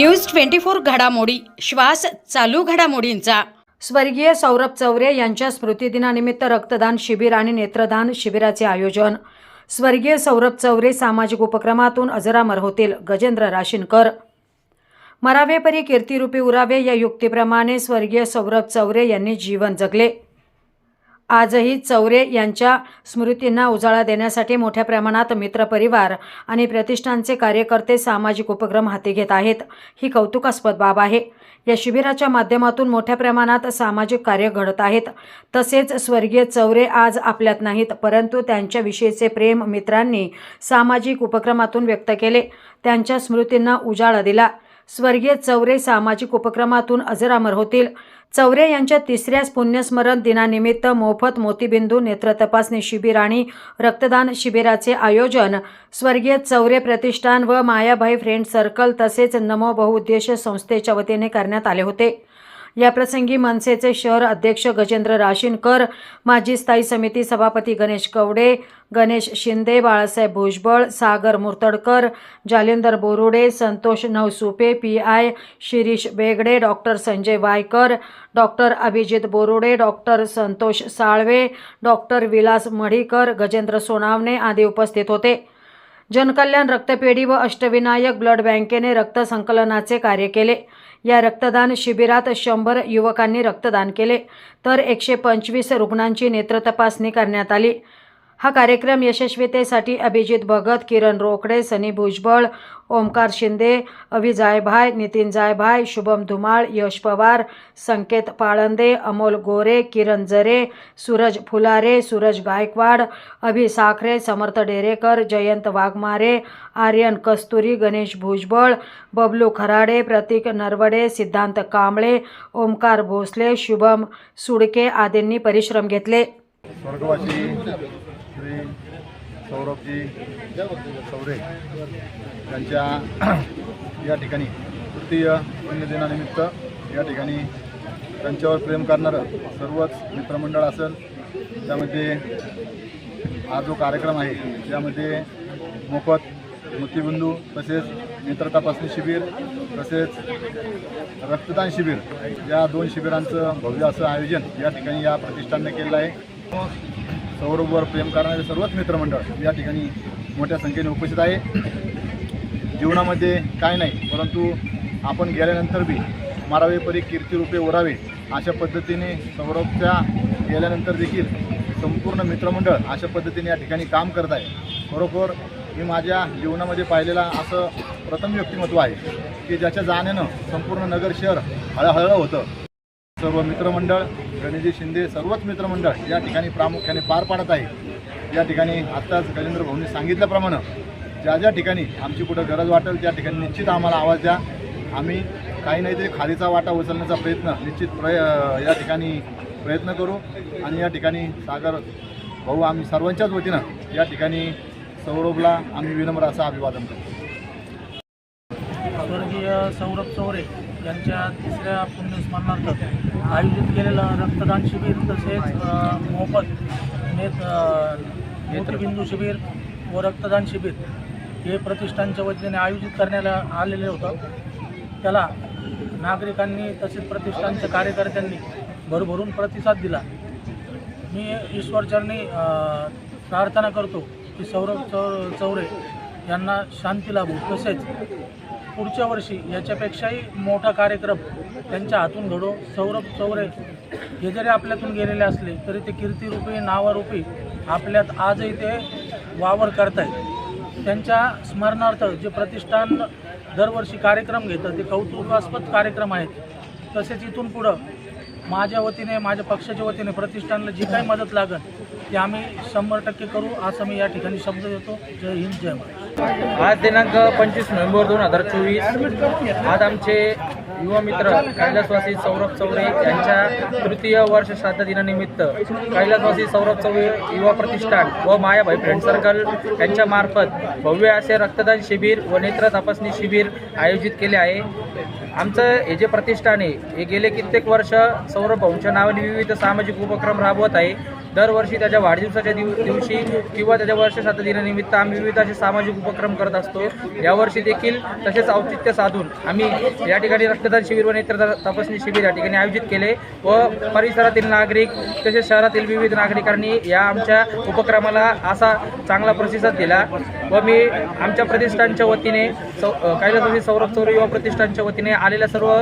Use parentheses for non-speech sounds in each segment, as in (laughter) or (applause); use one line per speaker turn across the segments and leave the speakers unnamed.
News twenty four घडामोडी. श्वास चालू घडामोडींचा. स्वर्गीय सौरभ चौरे यांच्या स्मृतिदिनानिमित्त रक्तदान शिबिर आणि नेत्रदान शिबिराचे आयोजन. स्वर्गीय सौरभ चौरे सामाजिक उपक्रमातून अजरामर होतील गजेंद्र राशीनकर. मरावेपरी कीर्तिरूपी उरावे या युक्तीप्रमाणे स्वर्गीय सौरभ चौरे यांनी जीवन जगले. आजही चौरे यांच्या स्मृतींना उजाळा देण्यासाठी मोठ्या प्रमाणात मित्रपरिवार आणि प्रतिष्ठानचे कार्यकर्ते सामाजिक उपक्रम हाती घेत आहेत. ही कौतुकास्पद बाब आहे. या शिबिराच्या माध्यमातून मोठ्या प्रमाणात सामाजिक कार्य घडत आहेत. तसेच स्वर्गीय चौरे आज आपल्यात नाहीत परंतु त्यांच्याविषयीचे प्रेम मित्रांनी सामाजिक उपक्रमातून व्यक्त केले. त्यांच्या स्मृतींना उजाळा दिला. स्वर्गीय चौरे सामाजिक उपक्रमातून अजरामर होतील. चौरे यांच्या तिसऱ्याच पुण्यस्मरण दिनानिमित्त मोफत मोतीबिंदू नेत्र तपासणी शिबिर आणि रक्तदान शिबिराचे आयोजन स्वर्गीय चौरे प्रतिष्ठान व मायाभाई फ्रेंड सर्कल तसेच नमो बहुउद्देश संस्थेच्या वतीने करण्यात आले होते. याप्रसंगी मनसेचे शहर अध्यक्ष गजेंद्र राशीनकर माजी स्थायी समिती सभापती Ganesh Kawade Ganesh Shinde Balasaheb Bhujbal Sagar Murtadkar Jalindar Borude Santosh Navsupe P I Shirish Begade doctor Sanjay Waykar doctor Abhijit Borude doctor Santosh Salve doctor Vilas Madhikar Gajendra Sonawane आदी उपस्थित होते. जनकल्याण रक्तपेढी व अष्टविनायक ब्लड बँकेने रक्त संकलनाचे कार्य केले. या रक्तदान शिबिरात शंभर युवकांनी रक्तदान केले. तर एकशे पंचवीस रुग्णांची नेत्र तपासणी करण्यात आली. हा कार्यक्रम यशस्वीतेसाठी अभिजित भगत किरण रोकडे सनी भुजबळ ओमकार शिंदे अभि जायभाय नितीन जायभाय शुभम धुमाळ यश पवार संकेत पाळंदे अमोल गोरे किरण जरे सूरज फुलारे सूरज गायकवाड अभि साखरे समर्थ डेरेकर जयंत वाघमारे आर्यन कस्तुरी गणेश भुजबळ बबलू खराडे प्रतीक नरवडे सिद्धांत कांबळे ओमकार भोसले शुभम सुडके आदींनी परिश्रम घेतले.
श्री सौरभजी सौरे यांच्या (clears throat) या ठिकाणी तृतीय पुण्यदिनानिमित्त या ठिकाणी त्यांच्यावर प्रेम करणारं सर्वच मित्रमंडळ असेल त्यामध्ये हा जो कार्यक्रम आहे त्यामध्ये मोफत मोतीबिंदू तसेच नेत्र तपासणी शिबिर तसेच रक्तदान शिबिर या दोन शिबिरांचं भव्य असं आयोजन या ठिकाणी या प्रतिष्ठानने केलेलं आहे. सौरभवर प्रेम करणारे सर्वच मित्रमंडळ या ठिकाणी मोठ्या संख्येने उपस्थित आहे. जीवनामध्ये काय नाही परंतु आपण गेल्यानंतर बी मारावे परी कीर्तिरूपे ओरावे अशा पद्धतीने सौरभच्या गेल्यानंतर देखील संपूर्ण मित्रमंडळ अशा पद्धतीने या ठिकाणी काम करत आहे. खरोखर मी माझ्या जीवनामध्ये पाहिलेला असं प्रथम व्यक्तिमत्व आहे की ज्याच्या जाण्यानं संपूर्ण नगर शहर हळहळ होतं. सर्व मित्रमंडळ गणेशजी शिंदे सर्वच मित्रमंडळ या ठिकाणी प्रामुख्याने पार पाडत आहे. या ठिकाणी आत्ताच गजेंद्र भाऊंनी सांगितल्याप्रमाणे ज्या ज्या ठिकाणी आमची कुठं गरज वाटेल त्या ठिकाणी निश्चित आम्हाला आवाज द्या. आम्ही काही नाही तरी खालीचा वाटा उचलण्याचा प्रयत्न निश्चित प्रय या ठिकाणी प्रयत्न करू. आणि या ठिकाणी सागर भाऊ आम्ही सर्वांच्याच वतीनं या ठिकाणी सौरभला आम्ही विनम्र असं अभिवादन करतो.
स्वर्गीय सौरभ चौरे यांच्या तिसऱ्या पुण्यस्मरणार्थ आयोजित केलेलं रक्तदान शिबिर तसेच मोफत नेत नेत्रबिंदू शिबिर व रक्तदान शिबिर हे प्रतिष्ठानच्या वतीने आयोजित करण्याला आलेले होतं. त्याला नागरिकांनी तसेच प्रतिष्ठानच्या कार्यकर्त्यांनी भरभरून प्रतिसाद दिला. मी ईश्वरचरणी प्रार्थना करतो की सौरभ चौ चौरे यांना शांती लाभो. तसेच पुढच्या वर्षी याच्यापेक्षाही मोठा कार्यक्रम त्यांच्या हातून घडो. सौरभ चौरे हे जरी आपल्यातून गेलेले असले तरी ते कीर्तिरूपी नावारूपी आपल्यात आजही ते वावर करतायत. त्यांच्या स्मरणार्थ जे प्रतिष्ठान दरवर्षी कार्यक्रम घेतं ते कौतुकास्पद कार्यक्रम आहेत. तसेच इथून पुढं माझ्या वतीने माझ्या पक्षाच्या वतीने प्रतिष्ठानला जी काही मदत लागेल ती आम्ही शंभर टक्के करू असं मी या ठिकाणी शब्द देतो. जय हिंद जय महाराज
आज दिनांक पंचवीस नोव्हेंबर दोन हजार चोवीस आज आमचे युवा मित्र कैलासवासी सौरभ चौरे यांच्या तृतीय वर्ष श्राद्ध दिनानिमित्त कैलासवासी सौरभ चौरे युवा प्रतिष्ठान व मायाभाई फ्रेंड सर्कल यांच्या मार्फत भव्य असे रक्तदान शिबिर व नेत्र तपासणी शिबिर आयोजित केले आहे. आमचं हे जे प्रतिष्ठान आहे हे गेले कित्येक वर्ष सौरभ भाऊंच्या नावाने विविध सामाजिक उपक्रम राबवत आहे. दरवर्षी त्याच्या वाढदिवसाच्या दिव दिवशी किंवा त्याच्या वर्षश्राद्ध दिनानिमित्त आम्ही विविध असे सामाजिक उपक्रम करत असतो. यावर्षी देखील तसेच औचित्य साधून आम्ही या ठिकाणी रक्तदान शिबिर व नेत्रदान तपासणी शिबिर या ठिकाणी आयोजित केले व परिसरातील नागरिक तसेच शहरातील विविध नागरिकांनी या आमच्या उपक्रमाला असा चांगला प्रतिसाद दिला व मी आमच्या प्रतिष्ठानच्या वतीने सौ कैलासवासी सौरभ चौरे युवा प्रतिष्ठानच्या वतीने आलेल्या सर्व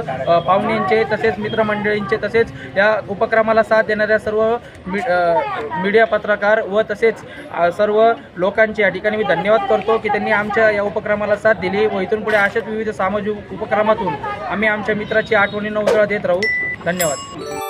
पाहुण्यांचे तसेच मित्रमंडळींचे तसेच या उपक्रमाला साथ देणाऱ्या सर्व मी आ, मीडिया पत्रकार व तसेच सर्व लोकांचे या ठिकाणी मी धन्यवाद करतो की त्यांनी आमच्या या उपक्रमाला साथ दिली व इथून पुढे अशाच विविध सामाजिक उपक्रमातून आम्ही आमच्या मित्राची आठवणींना उजळा देत राहू. धन्यवाद.